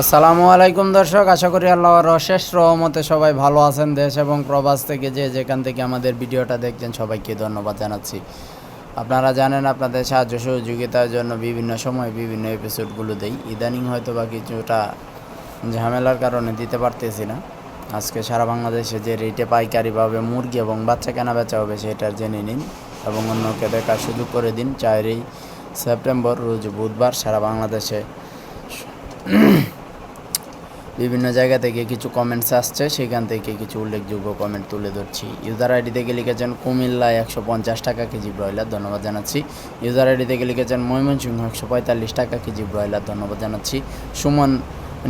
আসসালামু আলাইকুম দর্শক, আশা করি আল্লাহর অশেষ রহমতে সবাই ভালো আছেন দেশ এবং প্রবাস থেকে যে যেখান থেকে আমাদের ভিডিওটা দেখছেন সবাইকে ধন্যবাদ জানাচ্ছি। আপনারা জানেন আপনাদের সাহায্য সহযোগিতার জন্য বিভিন্ন সময় বিভিন্ন এপিসোডগুলো দেই। ইদানিং হয়তো বা কিছুটা ঝামেলার কারণে দিতে পারতেছি না। আজকে সারা বাংলাদেশে যে রেটে পাইকারিভাবে মুরগি এবং বাচ্চা কেনা বেচা হবে সেটার জেনে নিন এবং অন্যকে দেখার সুযোগ করে দিন। চারই সেপ্টেম্বর, রোজ বুধবার সারা বাংলাদেশে বিভিন্ন জায়গা থেকে কিছু কমেন্টস আসছে, সেখান থেকে কিছু উল্লেখযোগ্য কমেন্ট তুলে ধরছি। ইউজার আইডি থেকে লিখেছেন কুমিল্লায় একশো পঞ্চাশ টাকা কেজি ব্রয়লার, ধন্যবাদ জানাচ্ছি। ইউজার আইডি থেকে লিখেছেন, ময়মনসিংহ একশো পঁয়তাল্লিশ টাকা কেজি ব্রয়লার, ধন্যবাদ জানাচ্ছি। সুমন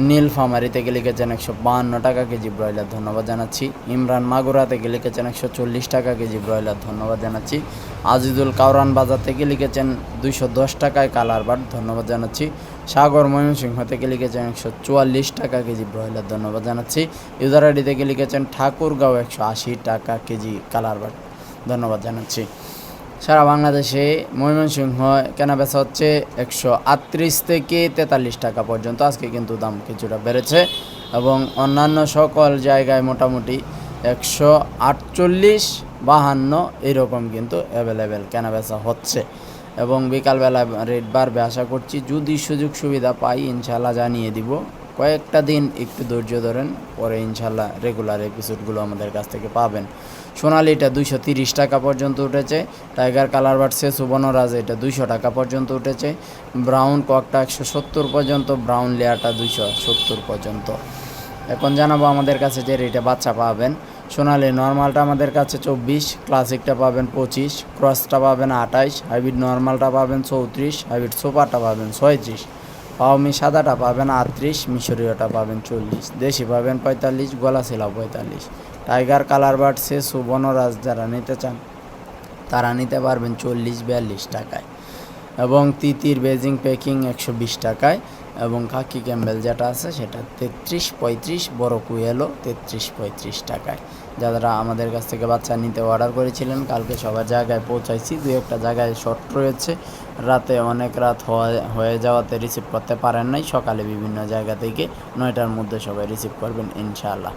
নীল ফার্মারি থেকে লিখেছেন, একশো বাহান্ন টাকা কেজি ব্রয়লার, ধন্যবাদ জানাচ্ছি। ইমরান মাগুরা থেকে লিখেছেন, একশো চল্লিশ টাকা কেজি ব্রয়লার, ধন্যবাদ জানাচ্ছি। আজিজুল কাউরান বাজার থেকে লিখেছেন, দুইশো দশ টাকায় কালার বাট ধন্যবাদ জানাচ্ছি। সাগর ময়মনসিংহ থেকে লিখেছেন একশো চুয়াল্লিশ টাকা কেজি ব্রয়লার ধন্যবাদ জানাচ্ছি। ইউজার আইডি থেকে লিখেছেন ঠাকুরগাঁও একশো আশি টাকা কেজি কালার বাট ধন্যবাদ জানাচ্ছি। সারা বাংলাদেশে ময়মনসিংহ কেনা বেচা হচ্ছে একশো আটত্রিশ থেকে তেতাল্লিশ টাকা পর্যন্ত। আজকে কিন্তু দাম কিছুটা বেড়েছে এবং অন্যান্য সকল জায়গায় মোটামুটি একশো আটচল্লিশ বাহান্ন এরকম কিন্তু অ্যাভেলেবেল কেনা বেচা হচ্ছে। এবং বিকালবেলা রেট বাড়বে আশা করছি যদি সুযোগ সুবিধা পাই ইনশাল্লাহ জানিয়ে দিব। কয়েকটা দিন একটু ধৈর্য ধরেন, পরে ইনশাল্লাহ রেগুলার এপিসোডগুলো আমাদের কাছ থেকে পাবেন। সোনালিটা দুইশো তিরিশ টাকা পর্যন্ত উঠেছে টাইগার কালার বাড়ছে সুবর্ণরাজ এটা দুইশো টাকা পর্যন্ত উঠেছে ব্রাউন ককটা একশো সত্তর পর্যন্ত ব্রাউন লেয়ারটা দুইশো সত্তর পর্যন্ত। এখন জানাব আমাদের কাছে যে রেটে বাচ্চা পাবেন। সোনালি, নর্মালটা আমাদের কাছে চব্বিশ, ক্লাসিকটা পাবেন পঁচিশ, ক্রসটা পাবেন আঠাইশ, হাইব্রিড নর্মালটা পাবেন চৌত্রিশ, হাইব্রিড সুপারটা পাবেন ছয়ত্রিশ পাওমি সাদাটা পাবেন আটত্রিশ, মিশরীয়টা পাবেন চল্লিশ, দেশি পাবেন পঁয়তাল্লিশ গলা ছিলা পঁয়তাল্লিশ। টাইগার, কালার বাড়ছে সুবর্ণরাজ যারা নিতে চান, তারা নিতে পারবেন চল্লিশ, বিয়াল্লিশ টাকায়। এবং তিতির বেজিং প্যাকিং একশো বিশ টাকায় এবং খাকি ক্যাম্বেল যেটা আছে সেটা তেত্রিশ পঁয়ত্রিশ, বড় কুয়েলো তেত্রিশ পঁয়ত্রিশ টাকায়। যারা আমাদের কাছ থেকে বাচ্চা নিতে অর্ডার করেছিলেন, কালকে সবার জায়গায় পৌঁছাইছি দু একটা জায়গায় শর্ট রয়েছে। রাতে অনেক রাত হয়ে যাওয়াতে রিসিভ করতে পারেন নাই, সকালে বিভিন্ন জায়গা থেকে নয়টার মধ্যে সবাই রিসিভ করবেন, ইনশাআল্লাহ।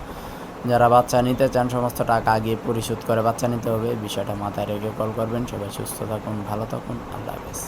যারা বাচ্চা নিতে চান, সমস্ত টাকা আগে পরিশোধ করে বাচ্চা নিতে হবে। বিষয়টা মাথায় রেখে কল করবেন। সবাই সুস্থ থাকুন, ভালো থাকুন। আল্লাহ হাফেজ।